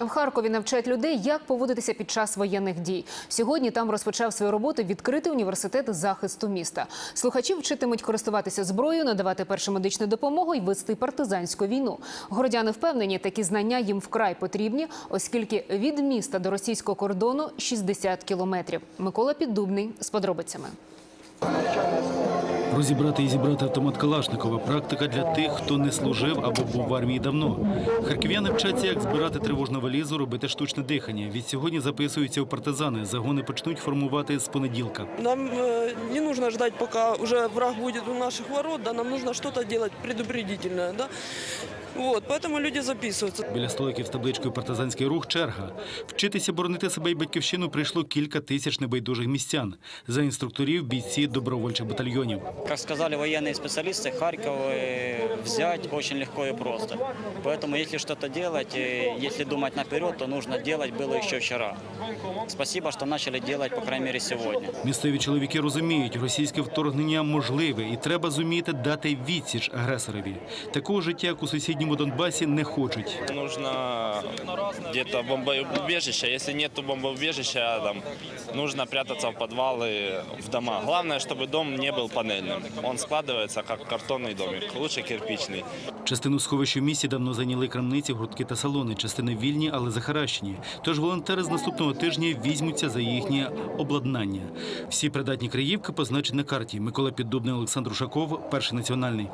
В Харкові навчають людей, як поводитися під час воєнних дій. Сьогодні там розпочав свою роботу відкритий університет захисту міста. Слухачі вчитимуть користуватися зброєю, надавати першу медичну допомогу і вести партизанську війну. Городяни впевнені, такі знання їм вкрай потрібні, оскільки від міста до російського кордону 60 кілометрів. Микола Піддубний з подробицями. Розібрати і зібрати автомат Калашникова – практика для тих, хто не служив або був в армії давно. Харків'яни вчаться, як збирати тривожну валізу, робити штучне дихання. Від сьогодні записуються у партизани. Загони почнуть формувати з понеділка. Нам э, не нужно ждать, поки уже враг буде у наших ворот, нам потрібно щось робити предупредительне. да. Вот, поэтому люди записываются. Біля столиків з табличкою «Партизанський рух» – черга. Вчитися боронити себе і батьківщину прийшло кілька тисяч небайдужих містян. За інструкторів – бійці добровольчих батальйонів. Как сказали военные специалисты, Харьков э, взять очень легко и просто. Поэтому если что-то делать, э, если думать наперед, то нужно делать было еще вчера. Спасибо, что начали делать, по крайней мере, сегодня. Місцеві чоловіки розуміють, російське вторгнення можливе і треба зуміти дати відсіч агресорові. Такого життя, як у сусідньому Донбасі, не хочуть. Нужно где-то бомбоубежище. Если нет бомбоубежища, там, нужно прятаться в подвалы, в дома. Главное, чтобы дом не был панельным. Он складывается как картонный домик, лучше кирпичный. Частину сховищ у місті давно зайняли крамниці, гуртки та салони. Частини вільні, але захаращені. Тож волонтери з наступного тижня візьмуться за їхнє обладнання. Всі придатні краївки позначені на карті. Микола Піддубний, Олександр Ушаков, перший національний.